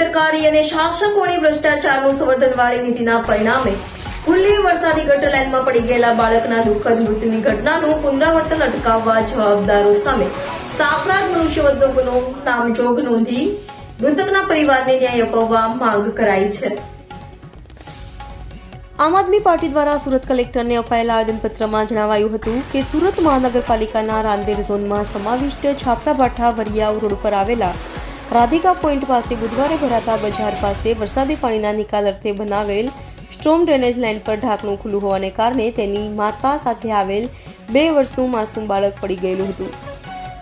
અધિકારી અને શાસકોની ભ્રષ્ટાચારનું સંવર્ધનવાળી નીતિના પરિણામે ખુલ્લી વરસાદી ગટર લાઇનમાં પડી ગયેલા બાળકના દુઃખદ મૃત્યુની ઘટનાનું પુનરાવર્તન અટકાવવા જવાબદારો સામે સાપરાધ મનુષ્યવધનો ગુનો નામજોગ નોંધી મૃતકના પરિવારને ન્યાય અપાવવા માંગ કરાઈ છે. આમ આદમી પાર્ટી દ્વારા સુરત કલેક્ટરને અપાયેલા આવેદનપત્રમાં જણાવાયું હતું કે સુરત મહાનગરપાલિકાના રાંદેર ઝોનમાં સમાવિષ્ટ છાપરાભાઠા વરિયાવ રોડ પર આવેલા રાધિકા પોઈન્ટ પાસે બુધવારે ભરાતા બજાર પાસે વરસાદી પાણીના નિકાલ અર્થે બનાવેલ સ્ટ્રોમ ડ્રેનેજ લાઇન પર ઢાંકણું ખુલ્લું હોવાને કારણે તેની માતા સાથે આવેલ બે વર્ષનું માસૂમ બાળક પડી ગયેલું હતું,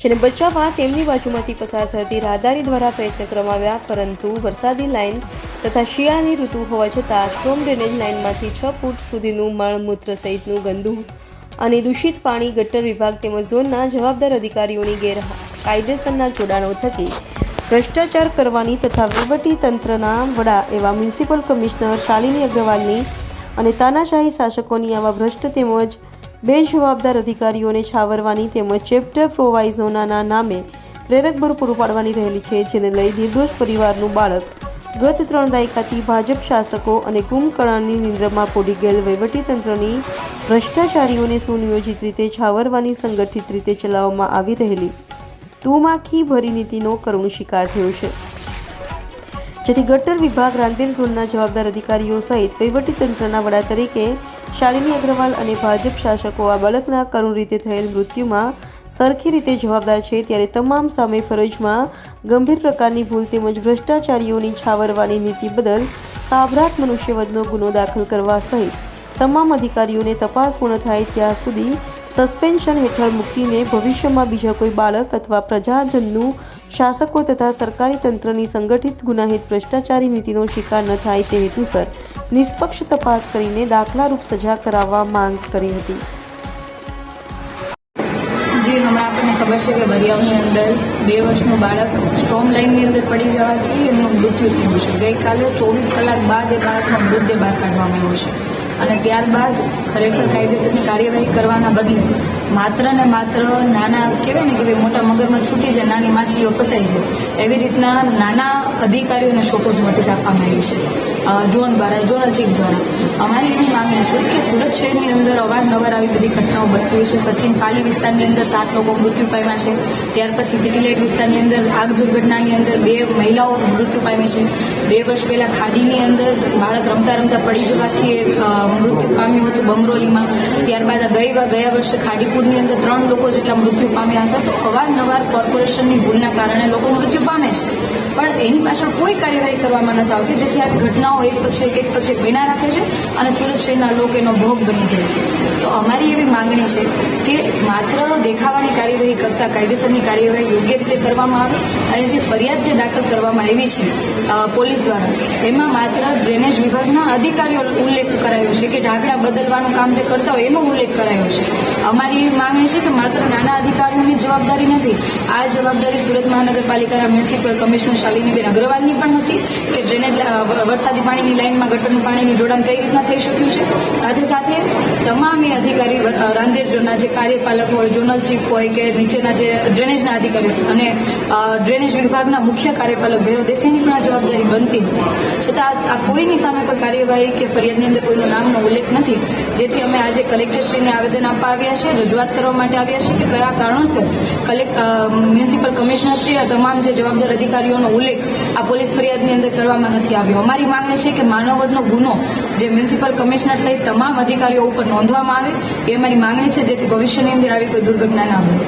જેને બચાવવા તેમની બાજુમાંથી પસાર થતી રાહદારી દ્વારા પ્રયત્ન કરવામાં પરંતુ વરસાદી લાઇન તથા શિયાળાની ઋતુ હોવા છતાં સ્ટ્રોમ ડ્રેનેજ લાઇનમાંથી છ ફૂટ સુધીનું મળમૂત્ર સહિતનું ગંદુ અને દૂષિત પાણી ગટર વિભાગ તેમજ ઝોનના જવાબદાર અધિકારીઓની ગેરકાયદેસરના જોડાણો થકી ભ્રષ્ટાચાર કરવાની તથા તંત્રના વડા એવા મ્યુનિસિપલ કમિશનર શાલિની અગ્રવાલની અને તાનાશાહી શાસકોની આવા ભ્રષ્ટ તેમજ બેજવાબદાર અધિકારીઓને છાવરવાની તેમજ ચેપ્ટર પ્રોવાઇઝોના નામે પ્રેરક બળ પૂરું પાડવાની રહેલી છે, જેને લઈ નિર્દોષ પરિવારનું બાળક ગત ત્રણ દાયકાથી ભાજપ શાસકો અને કુંભકર્ણની નિંદ્રમાં પોડી ગયેલ વહીવટીતંત્રની ભ્રષ્ટાચારીઓને સુનિયોજિત રીતે છાવરવાની સંગઠિત રીતે ચલાવવામાં આવી રહેલી તુમાખી ભરી નીતિનો કરુણ શિકાર થયો છે. જેથી ગટર વિભાગ રાંદેર ઝોનના જવાબદાર અધિકારીઓ સહિત વહીવટીતંત્રના વડા તરીકે શાલિની અગ્રવાલ અને ભાજપ શાસકો આ બાળકના કરુણ રીતે થયેલ મૃત્યુમાં સરખી રીતે જવાબદાર છે ત્યારે તમામ સામે ફરજમાં ગંભીર પ્રકારની ભૂલ તેમજ ભ્રષ્ટાચારીઓની છાવરવાની નીતિ બદલ સાભરાત મનુષ્યવધનો ગુનો દાખલ કરવા સહિત તમામ અધિકારીઓને તપાસ પૂર્ણ થાય ત્યાં સુધી સસ્પેન્શન હેઠળ મૂકીને ભવિષ્યમાં બીજા કોઈ બાળક અથવા પ્રજાજનનું શાસકો તથા સરકારી તંત્રની સંગઠિત ગુનાહિત ભ્રષ્ટાચારી નીતિનો શિકાર ન થાય તે હેતુસર નિષ્પક્ષ તપાસ કરીને દાખલારૂપ સજા કરાવવા માંગ કરી હતી. જે, હમણાં આપણને ખબર છે કે વરિયાવની અંદર બે વર્ષનું બાળક સ્ટ્રોમ લાઇનની અંદર પડી જવાથી એમનું મૃત્યુ થયું છે. ગઈકાલે ચોવીસ કલાક બાદ એ બાળકનો મૃતદેહ બહાર કાઢવામાં આવ્યો છે. અને ત્યારબાદ ખરેખર કાયદેસરની કાર્યવાહી કરવાના બદલે માત્ર ને માત્ર નાના, કહેવાય ને કે મોટા મગરમાં છૂટી છે નાની માછલીઓ ફસાઈ છે. એવી રીતના નાના અધિકારીઓને શોકોજ નોટિસ આપવામાં આવી છે. ઝોન દ્વારા ઝોનલ ચીફ દ્વારા. અમારી એવી માંગણી છે કે સુરત શહેરની અંદર અવારનવાર આવી બધી ઘટનાઓ બનતી હોય છે. સચિન પાલી વિસ્તારની અંદર સાત લોકો મૃત્યુ પામ્યા છે. ત્યાર પછી સિટી લાઇટ વિસ્તારની અંદર આગ દુર્ઘટનાની અંદર બે મહિલાઓ મૃત્યુ પામી છે. બે વર્ષ પહેલાં ખાડીની અંદર બાળક રમતા રમતા પડી જવાથી મૃત્યુ પામ્યું હતું બમરોલીમાં ત્યારબાદ ગઈ ગયા વર્ષે ખાડીપુરની અંદર ત્રણ લોકો જેટલા મૃત્યુ પામ્યા હતા. તો અવારનવાર કોર્પોરેશનની ભૂલના કારણે લોકો મૃત્યુ પામે છે. પણ એની પાછળ કોઈ કાર્યવાહી કરવામાં નથી આવતી. જેથી આ ઘટનાઓ એક પછી એક એક પછી એક રાખે છે અને સુરત શહેરના લોકો એનો ભોગ બની જાય છે. તો અમારી એવી માંગણી છે કે માત્ર દેખાવાની કાર્યવાહી કરતાં કાયદેસરની કાર્યવાહી યોગ્ય રીતે કરવામાં આવે અને જે ફરિયાદ જે દાખલ કરવામાં આવી છે પોલીસ દ્વારા, એમાં માત્ર ડ્રેનેજ વિભાગના અધિકારીઓ ઉલ્લેખ કરાયો છે કે ઢાંકણા બદલવાનું કામ જે કરતા હોય એનો ઉલ્લેખ કરાયો છે. અમારી એવી માંગણી છે કે માત્ર નાના અધિકારીઓની જવાબદારી નથી. આ જવાબદારી સુરત મહાનગરપાલિકાના મ્યુનિસિપલ કમિશનર શાલિનીબેન અગ્રવાલની પણ હતી કે ડ્રેનેજ વરસાદી પાણીની લાઇનમાં ગટરનું પાણીનું જોડાણ કઈ રીતના થઈ શક્યું છે? સાથે સાથે તમામ અધિકારી રાંદેર ઝોનના જે કાર્યપાલક હોય, ઝોનલ ચીફ હોય કે નીચેના જે ડ્રેનેજના અધિકારીઓ અને ડ્રેનેજ વિભાગના મુખ્ય કાર્યપાલક ભેરો દેસાઈની પણ આ જવાબદારી બનતી છતાં આ- આ કોઈની સામે પણ કાર્યવાહી કે ફરિયાદની અંદર કોઈનું નામનો ઉલ્લેખ નથી. જેથી અમે આજે કલેક્ટરશ્રીને આવેદન આપવા આવ્યા છે, રજૂઆત કરવા માટે આવ્યા છે કે કયા કારણોસર કલેક્ટ મ્યુનિસિપલ કમિશનરશ્રી આ તમામ જે જવાબદાર અધિકારીઓનો ઉલ્લેખ આ પોલીસ ફરિયાદની અંદર કરવામાં નથી આવ્યો. અમારી માંગણી છે કે માનવવધનો ગુનો જે મ્યુનિસિપલ કમિશનર સહિત તમામ અધિકારીઓ ઉપર નોંધવામાં આવે એ અમારી માંગણી છે જેથી ભવિષ્યની અંદર આવી કોઈ દુર્ઘટના ના બને.